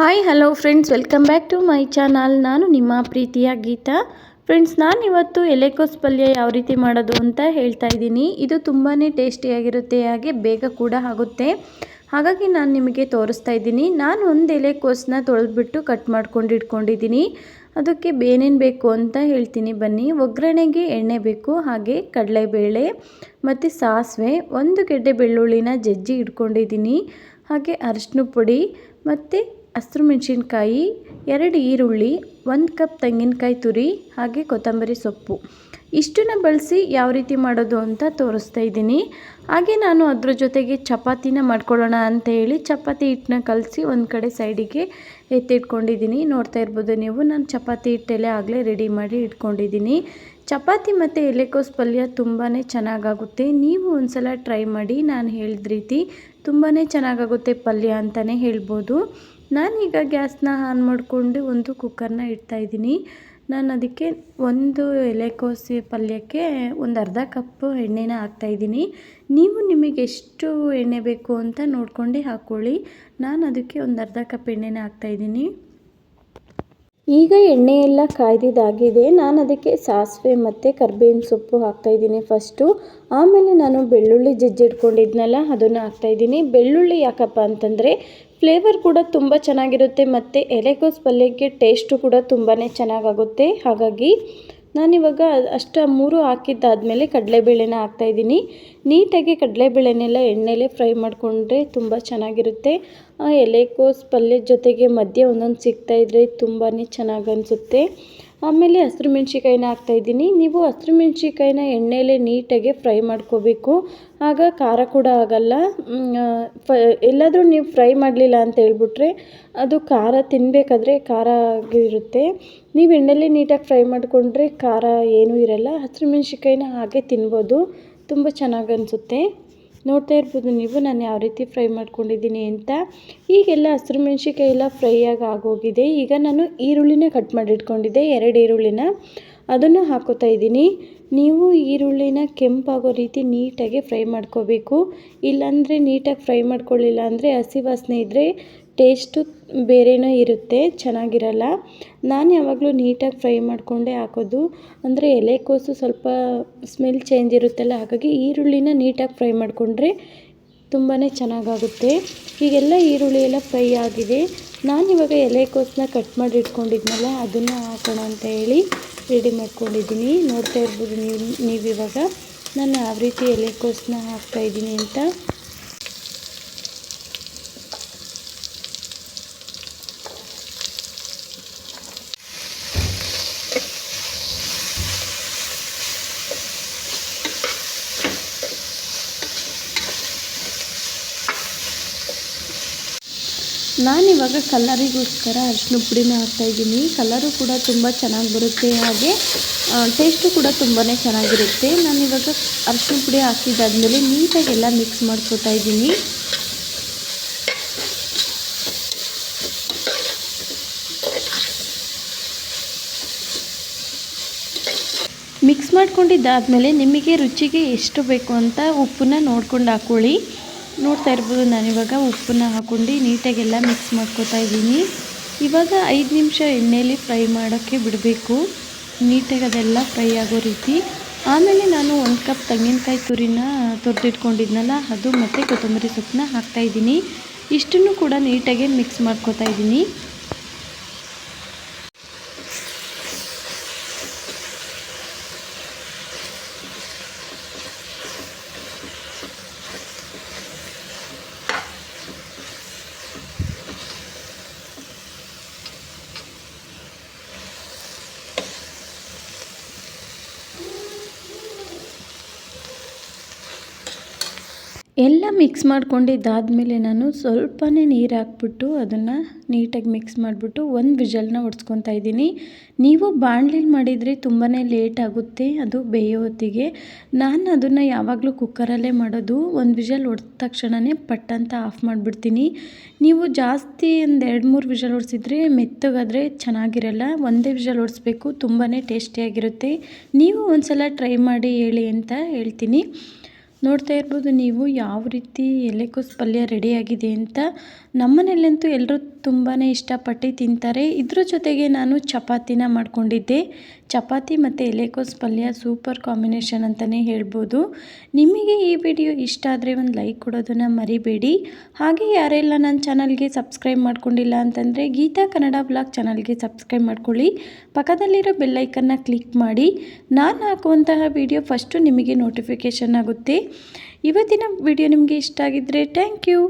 Hi hello friends welcome back to my channel ನಾನು ನಿಮ್ಮ ಪ್ರೀತಿಯ ಗೀತಾ. ಫ್ರೆಂಡ್ಸ್ ನಾನಿವತ್ತು ಎಲೆಕೋಸ್ ಪಲ್ಯ ಯಾವ ರೀತಿ ಮಾಡೋದು ಅಂತ ಹೇಳ್ತಾ ಇದ್ದೀನಿ. ಇದು ತುಂಬಾ ಟೇಸ್ಟಿಯಾಗಿರುತ್ತೆ ಹಾಗೆ ಬೇಗ ಕೂಡ ಆಗುತ್ತೆ. ಹಾಗಾಗಿ ನಾನು ನಿಮಗೆ ತೋರಿಸ್ತಾ ಇದ್ದೀನಿ. ನಾನು ಒಂದು ಎಲೆಕೋಸನ್ನ ತೊಳೆದ್ಬಿಟ್ಟು ಕಟ್ ಮಾಡ್ಕೊಂಡು ಇಟ್ಕೊಂಡಿದ್ದೀನಿ. ಅದಕ್ಕೆ ಏನೇನು ಬೇಕು ಅಂತ ಹೇಳ್ತೀನಿ. ಬನ್ನಿ. ಒಗ್ಗರಣೆಗೆ ಎಣ್ಣೆ ಬೇಕು, ಹಾಗೆ ಕಡಲೆಬೇಳೆ ಮತ್ತು ಸಾಸಿವೆ, ಒಂದು ಗೆಡ್ಡೆ ಬೆಳ್ಳುಳ್ಳಿನ ಜಜ್ಜಿ ಇಟ್ಕೊಂಡಿದ್ದೀನಿ. ಹಾಗೆ ಅರಿಶಿನ ಪುಡಿ ಮತ್ತು ಹಸಿರು ಮೆಣಸಿನ್ಕಾಯಿ, ಎರಡು ಈರುಳ್ಳಿ, ಒಂದು ಕಪ್ ತೆಂಗಿನಕಾಯಿ ತುರಿ, ಹಾಗೆ ಕೊತ್ತಂಬರಿ ಸೊಪ್ಪು. ಇಷ್ಟನ್ನು ಬಳಸಿ ಯಾವ ರೀತಿ ಮಾಡೋದು ಅಂತ ತೋರಿಸ್ತಾ ಇದ್ದೀನಿ. ಹಾಗೆ ನಾನು ಅದ್ರ ಜೊತೆಗೆ ಚಪಾತಿನ ಮಾಡ್ಕೊಳ್ಳೋಣ ಅಂತ ಹೇಳಿ ಚಪಾತಿ ಹಿಟ್ಟನ್ನ ಕಲಸಿ ಒಂದು ಕಡೆ ಸೈಡಿಗೆ ಎತ್ತಿಟ್ಕೊಂಡಿದ್ದೀನಿ. ನೋಡ್ತಾ ಇರ್ಬೋದು ನೀವು, ನಾನು ಚಪಾತಿ ಹಿಟ್ಟೆಲ್ಲ ಆಗಲೇ ರೆಡಿ ಮಾಡಿ ಇಟ್ಕೊಂಡಿದ್ದೀನಿ. ಚಪಾತಿ ಮತ್ತು ಎಲೆಕೋಸು ಪಲ್ಯ ತುಂಬಾ ಚೆನ್ನಾಗಾಗುತ್ತೆ. ನೀವು ಒಂದು ಸಲ ಟ್ರೈ ಮಾಡಿ, ನಾನು ಹೇಳಿದ ರೀತಿ ತುಂಬಾ ಚೆನ್ನಾಗಾಗುತ್ತೆ ಪಲ್ಯ ಅಂತಲೇ ಹೇಳ್ಬೋದು. ನಾನೀಗ ಗ್ಯಾಸ್ನ ಆನ್ ಮಾಡಿಕೊಂಡು ಒಂದು ಕುಕ್ಕರ್ನ ಇಡ್ತಾಯಿದ್ದೀನಿ ನಾನು ಅದಕ್ಕೆ ಒಂದು ಎಲೆಕೋಸಿ ಪಲ್ಯಕ್ಕೆ ಒಂದು ಅರ್ಧ ಕಪ್ಪು ಎಣ್ಣೆನ ಹಾಕ್ತಾಯಿದ್ದೀನಿ ನೀವು ನಿಮಗೆ ಎಷ್ಟು ಎಣ್ಣೆ ಬೇಕು ಅಂತ ನೋಡ್ಕೊಂಡು ಹಾಕ್ಕೊಳ್ಳಿ ನಾನು ಅದಕ್ಕೆ ಒಂದು ಅರ್ಧ ಕಪ್ ಎಣ್ಣೆನ ಹಾಕ್ತಾಯಿದ್ದೀನಿ ಈಗ ಎಣ್ಣೆ ಎಲ್ಲ ಕಾಯ್ದಿದ್ದಾಗಿದೆ. ನಾನು ಅದಕ್ಕೆ ಸಾಸಿವೆ ಮತ್ತು ಕರ್ಬೇವಿನ ಸೊಪ್ಪು ಹಾಕ್ತಾಯಿದ್ದೀನಿ ಫಸ್ಟು. ಆಮೇಲೆ ನಾನು ಬೆಳ್ಳುಳ್ಳಿ ಜಜ್ಜಿಟ್ಕೊಂಡಿದ್ನಲ್ಲ ಅದನ್ನು ಹಾಕ್ತಾಯಿದ್ದೀನಿ ಬೆಳ್ಳುಳ್ಳಿ ಯಾಕಪ್ಪ ಅಂತಂದರೆ ಫ್ಲೇವರ್ ಕೂಡ ತುಂಬ ಚೆನ್ನಾಗಿರುತ್ತೆ ಮತ್ತು ಎಲೆಕೋಸ್ ಪಲ್ಯಕ್ಕೆ ಟೇಸ್ಟು ಕೂಡ ತುಂಬಾ ಚೆನ್ನಾಗಾಗುತ್ತೆ. ಹಾಗಾಗಿ ನಾನಿವಾಗ ಅಷ್ಟು ಮೂರು ಹಾಕಿದ್ದಾದಮೇಲೆ ಕಡಲೆಬೇಳೆನ ಹಾಕ್ತಾಯಿದ್ದೀನಿ ನೀಟಾಗಿ ಕಡಲೆಬೇಳೆನೆಲ್ಲ ಎಣ್ಣೆಲೆ ಫ್ರೈ ಮಾಡಿಕೊಂಡ್ರೆ ತುಂಬ ಚೆನ್ನಾಗಿರುತ್ತೆ. ಆ ಎಲೆಕೋಸ್ ಪಲ್ಯದ ಜೊತೆಗೆ ಮಧ್ಯೆ ಒಂದೊಂದು ಸಿಗ್ತಾಯಿದ್ರೆ ತುಂಬಾ ಚೆನ್ನಾಗಿ ಅನಿಸುತ್ತೆ. ಆಮೇಲೆ ಹಸಿರು ಮೆಣ್ಸಿಕಾಯಿನ ಹಾಕ್ತಾಯಿದ್ದೀನಿ. ನೀವು ಹಸಿರು ಮೆಣ್ಸಿಕಾಯಿನ ಎಣ್ಣೆಲೆ ನೀಟಾಗಿ ಫ್ರೈ ಮಾಡ್ಕೋಬೇಕು. ಆಗ ಖಾರ ಕೂಡ ಆಗಲ್ಲ. ಫ, ಎಲ್ಲಾದರೂ ನೀವು ಫ್ರೈ ಮಾಡಲಿಲ್ಲ ಅಂತ ಹೇಳ್ಬಿಟ್ರೆ ಅದು ಖಾರ ತಿನ್ನಬೇಕಾದ್ರೆ ಖಾರ ಆಗಿರುತ್ತೆ. ನೀವು ಎಣ್ಣೆಲೇ ನೀಟಾಗಿ ಫ್ರೈ ಮಾಡಿಕೊಂಡ್ರೆ ಖಾರ ಏನೂ ಇರಲ್ಲ. ಹಸಿರು ಮೆಣ್ಸಿಕಾಯಿನ ಹಾಗೆ ತಿನ್ಬೋದು. ತುಂಬ ಚೆನ್ನಾಗಿ ಅನಿಸುತ್ತೆ. ನೋಡ್ತಾ ಇರ್ಬೋದು ನೀವು, ನಾನು ಯಾವ ರೀತಿ ಫ್ರೈ ಮಾಡ್ಕೊಂಡಿದ್ದೀನಿ ಅಂತ. ಈಗೆಲ್ಲ ಹಸಿರು ಮೆಣಸಿಕಾಯಿ ಎಲ್ಲ ಫ್ರೈ ಆಗಿ ಆಗೋಗಿದೆ. ಈಗ ನಾನು ಈರುಳ್ಳಿನೇ ಕಟ್ ಮಾಡಿ ಇಟ್ಕೊಂಡಿದ್ದೆ ಎರಡು ಈರುಳ್ಳಿನ. ಅದನ್ನು ಹಾಕೋತಾ ಇದ್ದೀನಿ. ನೀವು ಈರುಳ್ಳಿನ ಕೆಂಪಾಗೋ ರೀತಿ ನೀಟಾಗಿ ಫ್ರೈ ಮಾಡ್ಕೋಬೇಕು. ಇಲ್ಲಾಂದರೆ ನೀಟಾಗಿ ಫ್ರೈ ಮಾಡ್ಕೊಳ್ಳಿಲ್ಲ ಅಂದರೆ ಹಸಿ ವಾಸನೆ ಇದ್ದರೆ ಟೇಸ್ಟು ಬೇರೆಯೇ ಇರುತ್ತೆ, ಚೆನ್ನಾಗಿರಲ್ಲ. ನಾನು ಯಾವಾಗಲೂ ನೀಟಾಗಿ ಫ್ರೈ ಮಾಡಿಕೊಂಡೇ ಹಾಕೋದು. ಅಂದರೆ ಎಲೆಕೋಸು ಸ್ವಲ್ಪ ಸ್ಮೆಲ್ ಚೇಂಜ್ ಇರುತ್ತಲ್ಲ, ಹಾಗಾಗಿ ಈರುಳ್ಳಿನ ನೀಟಾಗಿ ಫ್ರೈ ಮಾಡಿಕೊಂಡ್ರೆ ತುಂಬಾ ಚೆನ್ನಾಗಾಗುತ್ತೆ. ಈಗೆಲ್ಲ ಈರುಳ್ಳಿ ಎಲ್ಲ ಫ್ರೈ ಆಗಿದೆ. ನಾನಿವಾಗ ಎಲೆಕೋಸನ್ನ ಕಟ್ ಮಾಡಿ ಇಟ್ಕೊಂಡಿದ್ನಲ್ಲ, ಅದನ್ನು ಹಾಕೋಣ ಅಂತ ಹೇಳಿ ರೆಡಿ ಮಾಡ್ಕೊಂಡಿದ್ದೀನಿ. ನೋಡ್ತಾ ಇರ್ಬೋದು ನೀವು, ನೀವಿವಾಗ. ನಾನು ಯಾವ ರೀತಿ ಎಲೆಕೋಸನ್ನ ಹಾಕ್ತಾಯಿದ್ದೀನಿ ಅಂತ. ನಾನಿವಾಗ ಕಲ್ಲರಿಗೋಸ್ಕರ ಅರಿಶಿನ ಪುಡಿನ ಹಾಕ್ತಾಯಿದ್ದೀನಿ ಕಲರು ಕೂಡ ತುಂಬ ಚೆನ್ನಾಗಿ ಬರುತ್ತೆ. ಹಾಗೆ ಟೇಸ್ಟು ಕೂಡ ತುಂಬಾ ಚೆನ್ನಾಗಿರುತ್ತೆ. ನಾನಿವಾಗ ಅರಿಶಿನ ಪುಡಿ ಹಾಕಿದ್ದಾದಮೇಲೆ ನೀಟಾಗಿ ಎಲ್ಲ ಮಿಕ್ಸ್ ಮಾಡ್ಕೋತಾ ಇದ್ದೀನಿ. ಮಿಕ್ಸ್ ಮಾಡ್ಕೊಂಡಿದ್ದಾದಮೇಲೆ ನಿಮಗೆ ರುಚಿಗೆ ಎಷ್ಟು ಬೇಕು ಅಂತ ಉಪ್ಪನ್ನ ನೋಡ್ಕೊಂಡು ಹಾಕ್ಕೊಳ್ಳಿ ನೋಡ್ತಾ ಇರ್ಬೋದು ನಾನಿವಾಗ ಉಪ್ಪನ್ನ ಹಾಕ್ಕೊಂಡು ನೀಟಾಗೆಲ್ಲ ಮಿಕ್ಸ್ ಮಾಡ್ಕೋತಾ ಇದ್ದೀನಿ. ಇವಾಗ ಐದು ನಿಮಿಷ ಎಣ್ಣೆಯಲ್ಲಿ ಫ್ರೈ ಮಾಡೋಕ್ಕೆ ಬಿಡಬೇಕು. ನೀಟಾಗಿ ಅದೆಲ್ಲ ಫ್ರೈ ಆಗೋ ರೀತಿ. ಆಮೇಲೆ ನಾನು ಒಂದು ಕಪ್ ತೆಂಗಿನಕಾಯಿ ತುರಿನ ತುರಿದಿಟ್ಕೊಂಡಿದ್ನಲ್ಲ, ಅದು ಮತ್ತು ಕೊತ್ತಂಬರಿ ಸೊಪ್ಪನ್ನ ಹಾಕ್ತಾಯಿದ್ದೀನಿ ಇಷ್ಟನ್ನು ಕೂಡ ನೀಟಾಗಿ ಮಿಕ್ಸ್ ಮಾಡ್ಕೋತಾ ಇದ್ದೀನಿ. ಎಲ್ಲ ಮಿಕ್ಸ್ ಮಾಡ್ಕೊಂಡಿದ್ದಾದಮೇಲೆ ನಾನು ಸ್ವಲ್ಪನೇ ನೀರು ಹಾಕ್ಬಿಟ್ಟು ಅದನ್ನು ನೀಟಾಗಿ ಮಿಕ್ಸ್ ಮಾಡಿಬಿಟ್ಟು ಒಂದು ವಿಜಲ್ನ ಒಡ್ಸ್ಕೊತಾ ಇದ್ದೀನಿ. ನೀವು ಬಾಣಲಿಲಿ ಮಾಡಿದರೆ ತುಂಬಾ ಲೇಟ್ ಆಗುತ್ತೆ, ಅದು ಬೇಯೋ ಹೊತ್ತಿಗೆ. ನಾನು ಅದನ್ನು ಯಾವಾಗಲೂ ಕುಕ್ಕರಲ್ಲೇ ಮಾಡೋದು, ಒಂದು ವಿಜಲ್ ಹೊಡೆದ ತಕ್ಷಣವೇ ಪಟ್ಟಂತ ಆಫ್ ಮಾಡಿಬಿಡ್ತೀನಿ. ನೀವು ಜಾಸ್ತಿ ಒಂದು ಎರಡು ಮೂರು ವಿಜಲ್ ಹೊಡ್ಸಿದ್ರೆ ಮೆತ್ತಗಾದರೆ ಚೆನ್ನಾಗಿರಲ್ಲ, ಒಂದೇ ವಿಜಲ್ ಹೊಡಿಸ್ಬೇಕು ತುಂಬಾ ಟೇಸ್ಟಿಯಾಗಿರುತ್ತೆ ನೀವು ಒಂದು ಸಲ ಟ್ರೈ ಮಾಡಿ ಹೇಳಿ ಅಂತ ಹೇಳ್ತೀನಿ. ನೋಡ್ತಾ ಇರ್ಬೋದು ನೀವು ಯಾವ ರೀತಿ ಎಲೆಕೋಸು ಪಲ್ಯ ರೆಡಿಯಾಗಿದೆ ಅಂತ. ನಮ್ಮನೇಲಂತೂ ಎಲ್ಲರೂ ತುಂಬಾ ಇಷ್ಟಪಟ್ಟು ತಿಂತಾರೆ. ಇದ್ರ ಜೊತೆಗೆ ನಾನು ಚಪಾತಿನ ಮಾಡ್ಕೊಂಡಿದ್ದೆ. ಚಪಾತಿ ಮತ್ತು ಎಲೆಕೋಸು ಪಲ್ಯ ಸೂಪರ್ ಕಾಂಬಿನೇಷನ್ ಅಂತಲೇ ಹೇಳ್ಬೋದು. ನಿಮಗೆ ಈ ವಿಡಿಯೋ ಇಷ್ಟ ಆದರೆ ಒಂದು ಲೈಕ್ ಕೊಡೋದನ್ನು ಮರಿಬೇಡಿ. ಹಾಗೆ ಯಾರೆಲ್ಲ ನನ್ನ ಚಾನಲ್ಗೆ ಸಬ್ಸ್ಕ್ರೈಬ್ ಮಾಡ್ಕೊಂಡಿಲ್ಲ ಅಂತಂದರೆ ಗೀತಾ ಕನ್ನಡ ಬ್ಲಾಗ್ ಚಾನಲ್ಗೆ ಸಬ್ಸ್ಕ್ರೈಬ್ ಮಾಡ್ಕೊಳ್ಳಿ. ಪಕ್ಕದಲ್ಲಿರೋ ಬೆಲ್ಲೈಕನ್ನ ಕ್ಲಿಕ್ ಮಾಡಿ. ನಾನು ಹಾಕುವಂತಹ ವಿಡಿಯೋ ಫಸ್ಟು ನಿಮಗೆ ನೋಟಿಫಿಕೇಷನ್ ಆಗುತ್ತೆ. ಇವತ್ತಿನ ವಿಡಿಯೋ ನಿಮಗೆ ಇಷ್ಟ ಆಗಿದ್ದರೆ ಥ್ಯಾಂಕ್ ಯು